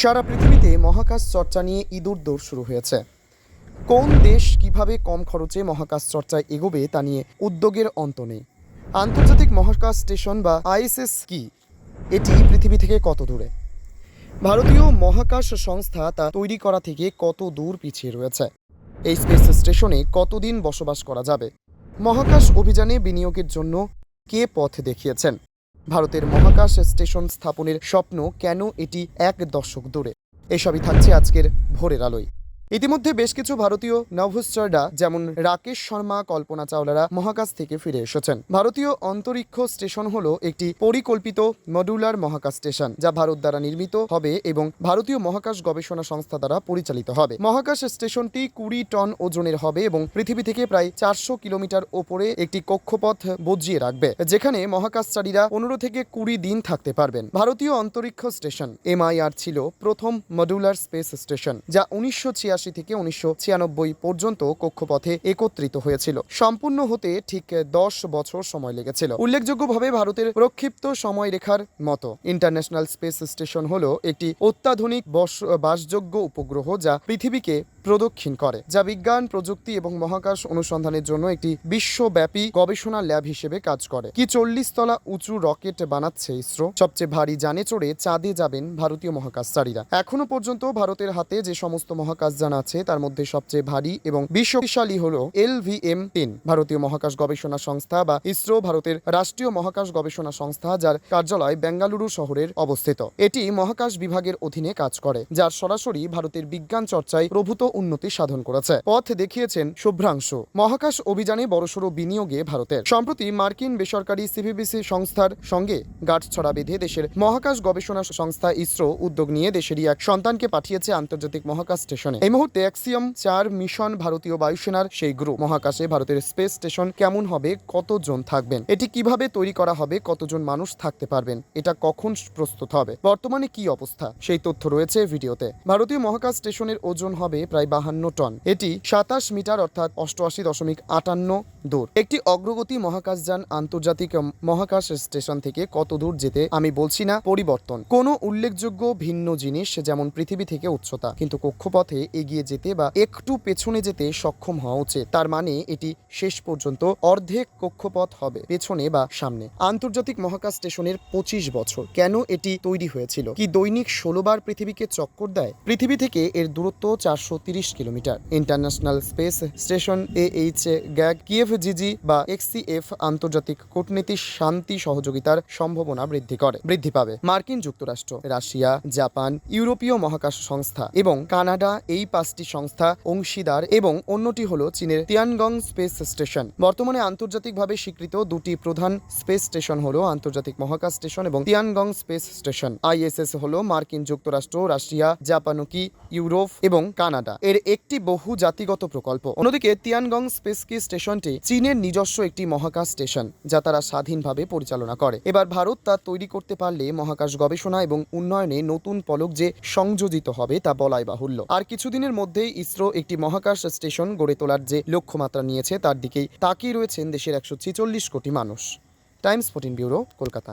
সারা পৃথিবীতে মহাকাশ চর্চা নিয়ে ইঁদুর দৌড় শুরু হয়েছে। কোন দেশ কীভাবে কম খরচে মহাকাশ চর্চায় এগোবে তা নিয়ে উদ্যোগের অন্ত নেই। আন্তর্জাতিক মহাকাশ স্টেশন বা আইএসএস কি? এটি পৃথিবী থেকে কত দূরে? ভারতীয় মহাকাশ সংস্থা তা তৈরি করা থেকে কত দূর পিছিয়ে রয়েছে? এই স্পেস স্টেশনে কতদিন বসবাস করা যাবে? মহাকাশ অভিযানে বিনিয়োগের জন্য কে পথ দেখিয়েছেন? ভারতের মহাকাশ স্টেশন স্থাপনের স্বপ্ন কেন এটি এক দশক দূরে এসবই থাকছে আজকের ভোরের আলোয়। ইতিমধ্যে বেশ কিছু ভারতীয় নভশ্চররা যেমন রাকেশ শর্মা, কল্পনা চাওলারা মহাকাশ থেকে ফিরে এসেছেন। ভারতীয় অন্তরিক্ষ স্টেশন হল একটি পরিকল্পিত মডুলার মহাকাশ স্টেশন, যা ভারত দ্বারা নির্মিত হবে এবং ভারতীয় মহাকাশ গবেষণা সংস্থা দ্বারা পরিচালিত হবে। মহাকাশ স্টেশনটি কুড়ি টন ওজনের হবে এবং পৃথিবী থেকে প্রায় চারশো কিলোমিটার ওপরে একটি কক্ষপথ বজিয়ে রাখবে, যেখানে মহাকাশচারীরা পনেরো থেকে কুড়ি দিন থাকতে পারবেন। ভারতীয় অন্তরিক্ষ স্টেশন, এমআইআর, ছিল প্রথম মডুলার স্পেস স্টেশন, যা উনিশশো থেকে উনিশশো ছিয়ানব্বই পর্যন্ত কক্ষপথে একত্রিত হয়েছিল। সম্পূর্ণ হতে ঠিক দশ বছর সময় লেগেছিল। উল্লেখযোগ্যভাবে ভারতের প্রক্ষিপ্ত সময়রেখার মতো। ইন্টারন্যাশনাল স্পেস স্টেশন হলো একটি অত্যাধুনিক বাসযোগ্য উপগ্রহ যা পৃথিবীকে প্রদক্ষিণ করে, যা বিজ্ঞান, প্রযুক্তি এবং মহাকাশ অনুসন্ধানের জন্য একটি বিশ্বব্যাপী গবেষণা ল্যাব হিসেবে কাজ করে। কি চল্লিশ তলা উঁচু রকেট বানাচ্ছে ইসরো? সবচেয়ে ভারী যানে চড়ে চাঁদে যাবেন ভারতীয় মহাকাশচারীরা। এখনও পর্যন্ত ভারতের হাতে যে সমস্ত মহাকাশযান আছে, তার মধ্যে সবচেয়ে ভারী এবং বিশ্বশালী হল এল ভি এম টেন ভারতীয় মহাকাশ গবেষণা সংস্থা বা ইসরো, ভারতের রাষ্ট্রীয় মহাকাশ গবেষণা সংস্থা যার কার্যালয় বেঙ্গালুরু শহরের অবস্থিত। এটি মহাকাশ বিভাগের অধীনে কাজ করে, যার সরাসরি ভারতের বিজ্ঞান চর্চায় প্রভূত উন্নতি সাধন করেছে। পথ দেখিয়েছেন শুভ্রাংশু। মহাকাশ অভিযানে বড়সড় বিনিয়োগে ভারতের। সম্প্রতি মার্কিন বেসরকারি সিভিবিসি সংস্থার সঙ্গে গাঁটছড়া বেঁধে দেশের মহাকাশ গবেষণা সংস্থা ইসরো উদ্যোগ নিয়ে দেশেরই এক সন্তানকে পাঠিয়েছে আন্তর্জাতিক মহাকাশ স্টেশনে। এই মুহূর্তে অ্যাক্সিয়াম চার মিশন ভারতীয় বায়ুসেনার সেই গ্রুপ। মহাকাশে ভারতের স্পেস স্টেশন কেমন হবে, কতজন থাকবেন, এটি কীভাবে তৈরি করা হবে, কতজন মানুষ থাকতে পারবেন, এটা কখন প্রস্তুত হবে, বর্তমানে কি অবস্থা, সেই তথ্য রয়েছে ভিডিওতে। ভারতীয় মহাকাশ স্টেশনের ওজন হবে প্রায় বাহান্ন টন। এটি সাতাশ মিটার অর্থাৎ অষ্টআশি দশমিক আটান্ন দূর। একটি অগ্রগতি মহাকাশযান আন্তর্জাতিক মহাকাশ স্টেশন থেকে কত দূর যেতে আমি বলছি না, পরিবর্তন। কোনো উল্লেখযোগ্য ভিন্ন জিনিস, যেমন পৃথিবী থেকে উচ্চতা, কিন্তু কক্ষপথে এগিয়ে যেতে বা একটু পেছনে যেতে সক্ষম হওয়া উচিত। তার মানে এটি শেষ পর্যন্ত অর্ধেক কক্ষপথ হবে, পেছনে বা সামনে। আন্তর্জাতিক মহাকাশ স্টেশনের পঁচিশ বছর। কেন এটি তৈরি হয়েছিল? কি দৈনিক ষোলো বার পৃথিবীকে চক্কর দেয়? পৃথিবী থেকে এর দূরত্ব চারশো তিরিশ কিলোমিটার। ইন্টারন্যাশনাল স্পেস স্টেশন এ এইচ গ্যাগ কিএফ জিজি বা এক্সিএফ আন্তর্জাতিক কূটনীতি শান্তি সহযোগিতার সম্ভাবনা বৃদ্ধি করে, বৃদ্ধি পাবে। মার্কিন যুক্তরাষ্ট্র, রাশিয়া, জাপান, ইউরোপীয় মহাকাশ সংস্থা এবং কানাডা এই পাঁচটি সংস্থা, অংশীদার এবং অন্যটি হল চীনের তিয়ানগং স্পেস স্টেশন। বর্তমানে আন্তর্জাতিকভাবে স্বীকৃত দুটি প্রধান স্পেস স্টেশন হল আন্তর্জাতিক মহাকাশ স্টেশন এবং তিয়ানগং স্পেস স্টেশন। আইএসএস হল মার্কিন যুক্তরাষ্ট্র, রাশিয়া জাপানুকি ইউরোপ এবং কানাডা। এর একটি বহু জাতিগত প্রকল্প। অন্যদিকে তিয়ানগং স্পেস কি স্টেশনটি চীনের নিজস্ব একটি মহাকাশ স্টেশন, যা তারা স্বাধীনভাবে পরিচালনা করে। এবার ভারত তা তৈরি করতে পারলে মহাকাশ গবেষণা এবং উন্নয়নে নতুন পলক যে সংযোজিত হবে তা বলাই বাহুল্য। আর কিছুদিনের মধ্যেই ইসরো একটি মহাকাশ স্টেশন গড়ে তোলার যে লক্ষ্যমাত্রা নিয়েছে তার দিকেই তাকিয়ে রয়েছেন দেশের একশো ছেচল্লিশ কোটি মানুষ। Times fourteen bureau, Kolkata.